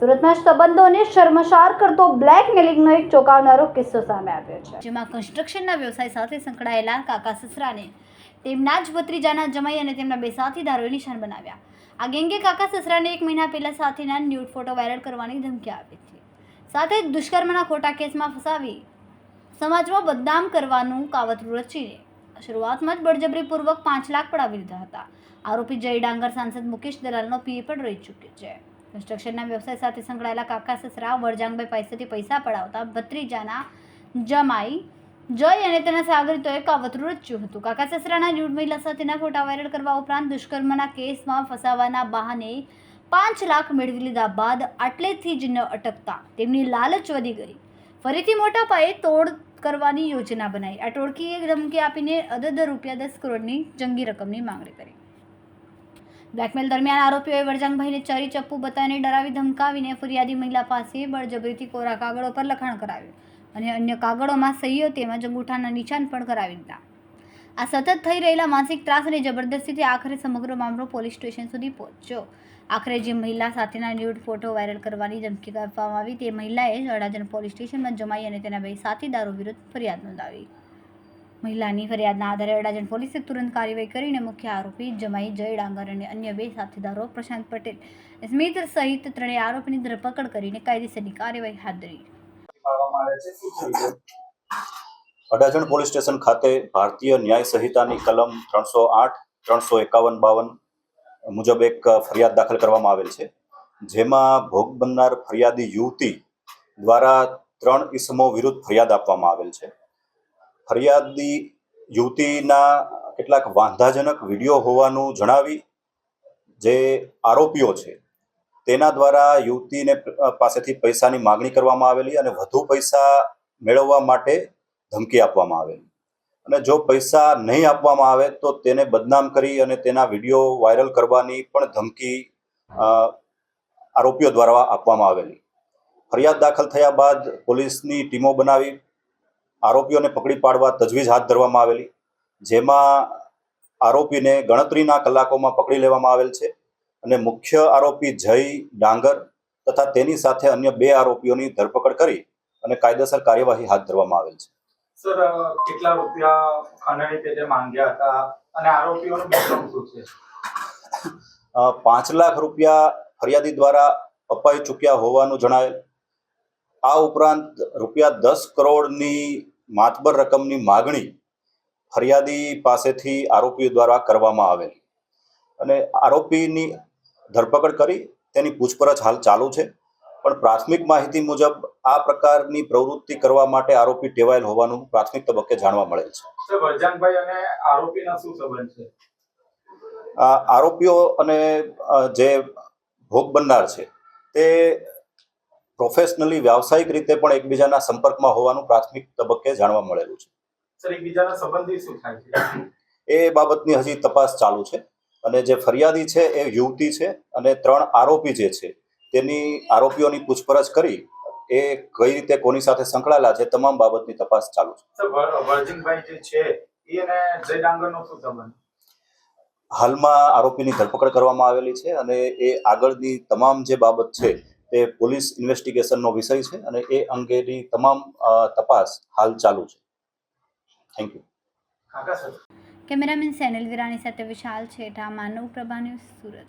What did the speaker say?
સુરતના સંબંધોને શર્મસાર કરતો બ્લેકમેલિંગનો એક ચોંકાવનારો કિસ્સો સામે આવ્યો છે. જેમાં કન્સ્ટ્રક્શનના વ્યવસાય સાથે સંકળાયેલા કાકા સસરાને તેમના જ ભત્રીજાના જમાઈ અને તેમના બે સાથીદારોએ નિશાન બનાવ્યા. આ ગેંગે કાકા સસરાને એક મહિના પહેલાં સાથીના ન્યૂડ ફોટો વાયરલ કરવાની ધમકી આપી હતી. સાથે જ દુષ્કર્મના ખોટા કેસમાં ફસાવી સમાજમાં બદનામ કરવાનું કાવતરું રચીને શરૂઆતમાં જ બળજબરીપૂર્વક પાંચ લાખ પડાવી લીધા હતા. આરોપી જય ડાંગર સાંસદ મુકેશ દલાલનો પીએ પણ રહી ચૂક્યો છે. કન્સ્ટ્રક્શનના વ્યવસાય સાથે સંકળાયેલા કાકા સસરા વરજાંગભાઈ પાસેથી પૈસા પડાવતા ભત્રીજાના જમાઈ જય અને તેના સાગરીતોએ કાવતરું રચ્યું હતું. કાકા સસરાના ન્યૂડ મહિલા સાથેના ફોટા વાયરલ કરવા ઉપરાંત દુષ્કર્મના કેસમાં ફસાવાના બહાને પાંચ લાખ મેળવી લીધા બાદ આટલેથી જ ન અટકતા. તેમની લાલચ વધી ગઈ. ફરીથી મોટા પાયે તોડ કરવાની યોજના બનાવી આ ટોળકીએ ધમકી આપીને અદદ રૂપિયા દસ કરોડની જંગી રકમની માંગણી કરી. બ્લેકમેલ દરમિયાન આરોપીઓએ વરજાંગભાઈને ચરી, ચપ્પુ બતાવીને ડરાવી ધમકાવીને ફરિયાદી મહિલા પાસે બળજબરીથી કોરા કાગળો પર લખાણ કરાવ્યું અને અન્ય કાગળોમાં સહીઓ તેમજ અંગૂઠાના નિશાન પણ કરાવી દીધા. આ સતત થઈ રહેલા માનસિક ત્રાસ અને જબરદસ્તીથી આખરે સમગ્ર મામલો પોલીસ સ્ટેશન સુધી પહોંચ્યો. આખરે જે મહિલા સાથેના ન્યૂડ ફોટો વાયરલ કરવાની ધમકી આપવામાં આવી તે મહિલાએ અડાજણ પોલીસ સ્ટેશનમાં જમાઈ અને તેના બે સાથીદારો વિરુદ્ધ ફરિયાદ નોંધાવી. મહિલાની ફરિયાદના આધારે અડાજણ પોલીસે તુરંત કાર્યવાહી કરીને મુખ્ય આરોપી જમાઈ, જય ડાંગર અને અન્ય બે સાથીદારો પ્રશાંત પટેલ, સ્મિત સહિત ત્રણેય આરોપીની ધરપકડ કરીને કાયદેસરની કાર્યવાહી હાથ ધરી. અડાજણ પોલીસ સ્ટેશન ખાતે ભારતીય ન્યાય સંહિતાની કલમ ત્રણસો આઠ, ત્રણસો એકાવન, બાવન મુજબ એક ફરિયાદ દાખલ કરવામાં આવેલ છે. જેમાં ભોગ બનનાર ફરિયાદી યુવતી દ્વારા ત્રણ ઇસમો વિરુદ્ધ ફરિયાદ આપવામાં આવેલ છે. ફરિયાદી યુવતીના કેટલાક વાંધાજનક વીડિયો હોવાનું જણાવી જે આરોપીઓ છે, તેના દ્વારા યુવતીને પાસેથી પૈસાની માગણી કરવામાં આવેલી અને વધુ પૈસા મેળવવા માટે ધમકી આપવામાં આવેલી અને જો પૈસા નહીં આપવામાં આવે તો તેને બદનામ કરી અને તેના વીડિયો વાયરલ કરવાની પણ ધમકી આરોપીઓ દ્વારા આપવામાં આવેલી. ફરિયાદ દાખલ થયા બાદ પોલીસની ટીમો બનાવી, આરોપીઓને પકડી પાડવા તજવીજ હાથ ધરવામાં આવેલી, જેમાં આરોપીને ગણતરીના કલાકોમાં પકડી લેવામાં આવેલ છે અને મુખ્ય આરોપી જય ડાંગર તથા તેની સાથે અન્ય બે આરોપીઓની ધરપકડ કરી અને કાયદેસર કાર્યવાહી હાથ ધરવામાં આવેલ છે. સર કેટલા રૂપિયા ખંડણી પેટે માંગ્યા હતા? અને આરોપીઓનું બેકગ્રાઉન્ડ શું છે? પાંચ લાખ રૂપિયા ફરિયાદી દ્વારા અપાઈ ચૂક્યા હોવાનું જણાવેલ. આ ઉપરાંત રૂપિયા દસ કરોડની માતબર રકમની માગણી ફરિયાદી પાસેથી આરોપીઓ દ્વારા કરવામાં આવેલ. અને આરોપીની ધરપકડ કરી તેની પૂછપરછ હાલ ચાલુ છે. પણ પ્રાથમિક માહિતી મુજબ આ પ્રકારની પ્રવૃત્તિ કરવા માટે આરોપી ટેવાયેલ હોવાનું પ્રાથમિક તબક્કે જાણવા મળેલ છે. આરોપીઓ અને જે ભોગ બનનાર છે તે પ્રોફેશનલી વ્યાવસાયિક રીતે પણ એકબીજાના સંપર્કમાં હોવાનું પ્રાથમિક તબક્કે જાણવા મળેલું છે. સર એકબીજાના સંબંધી શું થાય છે? એ બાબતની હજી તપાસ ચાલુ છે અને જે ફરિયાદી છે એ યુવતી છે અને ત્રણ આરોપી જે છે તેની આરોપીઓની પૂછપરછ કરી એ કઈ રીતે કોની સાથે સંકળાયેલા છે તમામ બાબતની તપાસ ચાલુ છે. હાલમાં આરોપીની ધરપકડ કરવામાં આવેલી છે અને એ આગળની તમામ જે બાબત છે તે પોલીસ ઇન્વેસ્ટિગેશનનો વિષય છે અને એ અંગેની તમામ તપાસ હાલ ચાલુ છે. થેન્ક યુ કાકા સર. કેમેરામેન સેનલ વિરાણી સાથે વિશાલ છેઠા માનવ પ્રભા ન્યૂઝ સુરત.